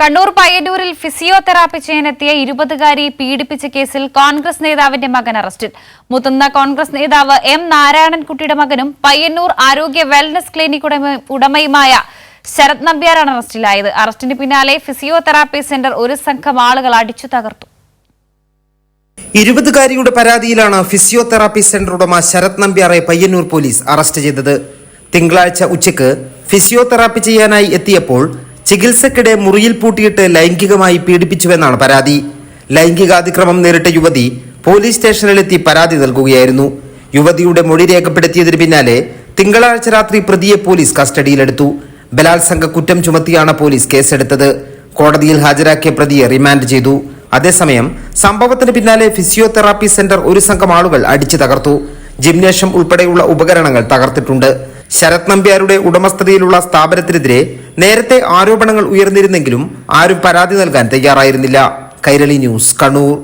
കണ്ണൂർ പയ്യന്നൂരിൽ ഫിസിയോതെറാപ്പി ചെയ്യാനെത്തിയ ഇരുപതുകാരി പീഡിപ്പിച്ച കേസിൽ കോൺഗ്രസ് നേതാവിന്റെ മകൻ അറസ്റ്റിൽ. മുതിർന്ന കോൺഗ്രസ് നേതാവ് എം നാരായണൻകുട്ടിയുടെ മകനും പയ്യന്നൂർ ആരോഗ്യ വെൽനസ് ക്ലിനിക് ഉടമ- ഉടമയുമായ ശരത് നമ്പ്യാരാണ് അറസ്റ്റിലായത്. അറസ്റ്റിന് പിന്നാലെ ഫിസിയോതെറാപ്പി സെന്റർ ഒരു സംഘം ആളുകൾ അടിച്ചു തകർത്തു. ഇരുപതുകാരിയുടെ പരാതിയിലാണ് ഫിസിയോതെറാപ്പി സെന്റർ ഉടമ ശരത് നമ്പ്യാറെ പയ്യന്നൂർ പോലീസ് അറസ്റ്റ് ചെയ്തത്. തിങ്കളാഴ്ച ഉച്ചയ്ക്ക് ഫിസിയോതെറാപ്പി ചെയ്യാനായി എത്തിയപ്പോൾ ചികിത്സക്കിടെ മുറിയിൽ പൂട്ടിയിട്ട് ലൈംഗികമായി പീഡിപ്പിച്ചുവെന്നാണ് പരാതി. ലൈംഗികാതിക്രമം നേരിട്ട യുവതി പോലീസ് സ്റ്റേഷനിലെത്തി പരാതി നൽകുകയായിരുന്നു. യുവതിയുടെ മൊഴി രേഖപ്പെടുത്തിയതിന് പിന്നാലെ തിങ്കളാഴ്ച രാത്രി പ്രതിയെ പോലീസ് കസ്റ്റഡിയിലെടുത്തു. ബലാത്സംഗ കുറ്റം ചുമത്തിയാണ് പോലീസ് കേസെടുത്തത്. കോടതിയിൽ ഹാജരാക്കിയ പ്രതിയെ റിമാൻഡ് ചെയ്തു. അതേസമയം സംഭവത്തിന് പിന്നാലെ ഫിസിയോതെറാപ്പി സെന്റർ ഒരു സംഘം ആളുകൾ അടിച്ചു തകർത്തു. ജിംനേഷ്യം ഉൾപ്പെടെയുള്ള ഉപകരണങ്ങൾ തകർത്തിട്ടുണ്ട്. ശരത് നമ്പ്യാരുടെ ഉടമസ്ഥതയിലുള്ള സ്ഥാപനത്തിനെതിരെ നേരത്തെ ആരോപണങ്ങൾ ഉയർന്നിരുന്നെങ്കിലും ആരും പരാതി നൽകാൻ തയ്യാറായിരുന്നില്ല. കൈരളി ന്യൂസ് കണ്ണൂർ.